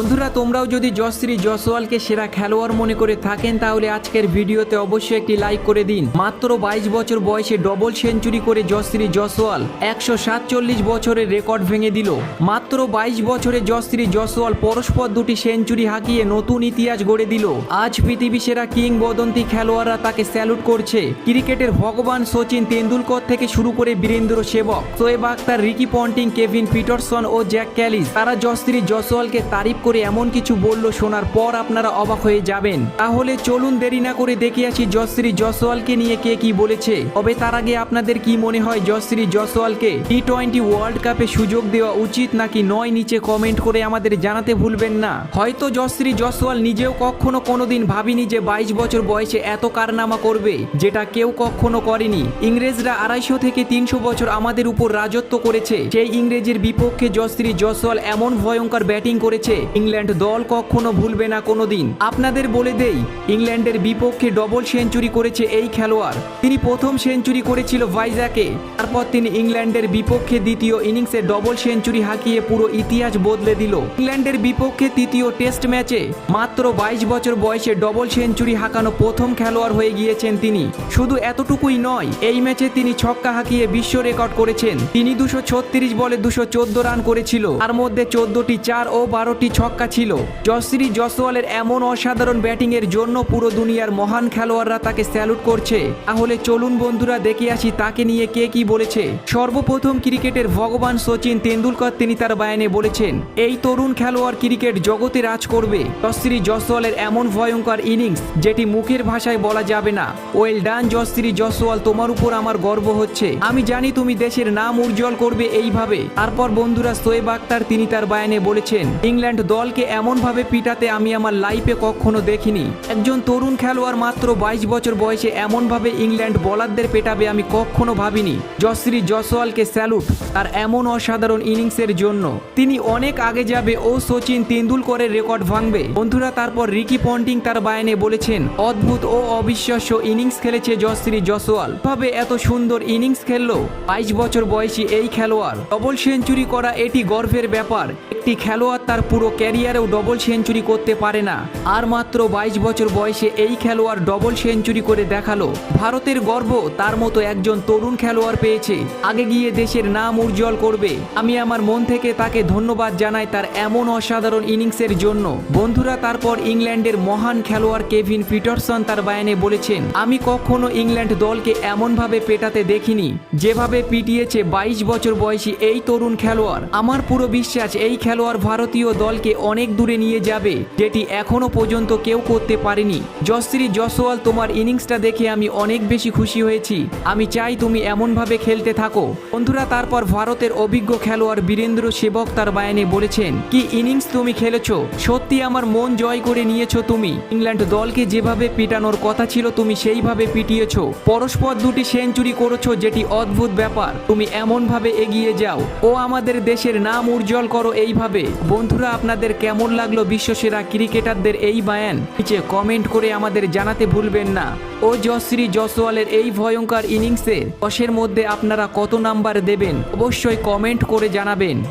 বন্ধুরা, তোমরাও যদি যশশ্রী জসওয়ালকে সেরা খেলোয়াড় মনে করে থাকেন, তাহলে আজকের ভিডিওতে অবশ্যই একটি লাইক করে দিন। মাত্র বাইশ বছর বয়সে ডবল সেঞ্চুরি করে যশশ্রী জয়সওয়াল একশো সাতচল্লিশ বছরের রেকর্ড ভেঙে দিল। মাত্র বাইশ বছরে যশশ্রী জয়সওয়াল পরস্পর দুটি সেঞ্চুরি হাঁকিয়ে নতুন ইতিহাস গড়ে দিল। আজ পৃথিবী সেরা কিংবদন্তি খেলোয়াড়রা তাকে স্যালুট করছে। ক্রিকেটের ভগবান সচিন তেন্ডুলকর থেকে শুরু করে Virender Sehwag, Shoaib Akhtar, Ricky Ponting, Kevin Pietersen ও জ্যাক ক্যালিস, তারা জসশ্রী জসওয়ালকে তারিফ করে এমন কিছু বলল শোনার পর আপনারা অবাক হয়ে যাবেন। তাহলে চলুন দেরি না করে দেখে আসি জসশ্রী জসওয়ালকে নিয়ে কে কি বলেছে। তবে তার আগে আপনাদের কি মনে হয় জসশ্রী জসওয়ালকে টি টোয়েন্টি ওয়ার্ল্ড কাপে সুযোগ দেওয়া উচিত নাকি নয় নিচে কমেন্ট করে আমাদের জানাতে ভুলবেন না। হয়তো জসশ্রী জসওয়াল নিজেও কখনো কোনোদিন ভাবিনি যে বাইশ বছর বয়সে এত কারনামা করবে, যেটা কেউ কখনো করেনি। ইংরেজরা আড়াইশো থেকে তিনশো বছর আমাদের উপর রাজত্ব করেছে। সেই ইংরেজের বিপক্ষে জসশ্রী জসওয়াল এমন ভয়ঙ্কর ব্যাটিং করেছে। ইংল্যান্ড দল কখনো ভুলবে না কোনোদিন। আপনাদের বলে দেই, ইংল্যান্ডের বিপক্ষে ডবল সেঞ্চুরি করেছে এই খেলোয়াড়। তিনি প্রথম সেঞ্চুরি করেছিল ভাইজাকে। তারপর তিনি ইংল্যান্ডের বিপক্ষে দ্বিতীয় ইনিংসে ডবল সেঞ্চুরি হাঁকিয়ে পুরো ইতিহাস বদলে দিল। ইংল্যান্ডের বিপক্ষে তৃতীয় টেস্ট ম্যাচে মাত্র বাইশ বছর বয়সে ডবল সেঞ্চুরি হাঁকানো প্রথম খেলোয়াড় হয়ে গিয়েছেন তিনি। শুধু এতটুকুই নয়, এই ম্যাচে তিনি ছক্কা হাঁকিয়ে বিশ্ব রেকর্ড করেছেন। তিনি দুশো ছত্রিশ বলে দুশো চোদ্দ রান করেছিল। তার মধ্যে চোদ্দটি চার ও বারোটি ছক্কা ছিল। জসশ্রী জসওয়ালের এমন অসাধারণ ব্যাটিং এর জন্য পুরো দুনিয়ার মহান খেলোয়াড়রা তাকে স্যালুট করছে। তাহলে চলুন বন্ধুরা, দেখে আসি তাকে নিয়ে কে কি বলেছে। সর্বপ্রথম ক্রিকেটের ভগবান সচিন তেন্ডুলকর তিনি তার বায়ানে বলেছেন, এই তরুণ খেলোয়াড় ক্রিকেট জগতে রাজ করবে। জসশ্রী জসওয়ালের এমন ভয়ঙ্কর ইনিংস, যেটি মুখের ভাষায় বলা যাবে না। ওয়েল ডান জসশ্রী জসওয়াল তোমার উপর আমার গর্ব হচ্ছে। আমি জানি তুমি দেশের নাম উজ্জ্বল করবে এইভাবে। তারপর বন্ধুরা, সোয়েব আক্তার তিনি তার বায়ানে বলেছেন, ইংল্যান্ড দলকে এমনভাবে পিটাতে আমি আমার লাইফে কখনো দেখিনি। একজন তরুণ খেলোয়াড় মাত্র বাইশ বছর বয়সে এমনভাবে ইংল্যান্ড বলারদের পেটাবে আমি কখনো ভাবিনি। জসশ্রী জসওয়ালকে স্যালুট তার এমন অসাধারণ ইনিংসের জন্য। তিনি অনেক আগে যাবে ও সচিন তেন্ডুলকরের রেকর্ড ভাঙবে। বন্ধুরা, তারপর রিকি পন্টিং তার বায়নে বলেছেন, অদ্ভুত ও অবিশ্বাস্য ইনিংস খেলেছে জসশ্রী জসওয়াল ভাবে এত সুন্দর ইনিংস খেললো? বাইশ বছর বয়সী এই খেলোয়াড় ডবল সেঞ্চুরি করা এটি গর্বের ব্যাপার। একটি খেলোয়াড় তার পুরো ক্যারিয়ারেও ডবল সেঞ্চুরি করতে পারে না। আর মাত্র বাইশ বছর বয়সে এই খেলোয়াড় ডবল সেঞ্চুরি করে দেখাল। ভারতের গর্ব, তার মতো একজন তরুণ খেলোয়াড় পেয়েছে। আগে গিয়ে দেশের নাম উজ্জ্বল করবে। আমি আমার মন থেকে তাকে ধন্যবাদ জানাই তার এমন অসাধারণ ইনিংসের জন্য। বন্ধুরা, তারপর ইংল্যান্ডের মহান খেলোয়াড় কেভিন পিটারসন তার বায়ানে বলেছেন, আমি কখনো ইংল্যান্ড দলকে এমনভাবে পেটাতে দেখিনি। যেভাবে পিটিয়েছে বাইশ বছর বয়সী এই তরুণ খেলোয়াড়, আমার পুরো বিশ্বাস এই খেলোয়াড় ভারতীয় দলকে অনেক দূরে নিয়ে যাবে, যেটি এখনও পর্যন্ত কেউ করতে পারেনি। জসশ্রী জসওয়াল তোমার ইনিংসটা দেখে আমি অনেক বেশি খুশি হয়েছি। আমি চাই তুমি এমনভাবে খেলতে থাকো। বন্ধুরা, তারপর ভারতের অভিজ্ঞ খেলোয়াড় বীরেন্দ্র সেবক তার বায়ানে বলেছেন, কি ইনিংস তুমি খেলেছো? সত্যি আমার মন জয় করে নিয়েছো তুমি। ইংল্যান্ড দলকে যেভাবে পিটানোর কথা ছিল, তুমি সেইভাবে পিটিয়েছো। পরস্পর দুটি সেঞ্চুরি করেছ, যেটি অদ্ভুত ব্যাপার। তুমি এমনভাবে এগিয়ে যাও। ও আমাদের দেশের নাম উজ্জ্বল করো এইভাবে। বন্ধুরা, আপনাদের কেমন লাগল বিশ্বসেরা ক্রিকেটারদের এই বায়ান? নিচে কমেন্ট করে আমাদের জানাতে ভুলবেন না। ও জশ্রী জসওয়ালের এই ভয়ঙ্কর ইনিংসে দশের মধ্যে আপনারা কত নাম্বার দেবেন? অবশ্যই কমেন্ট করে জানাবেন।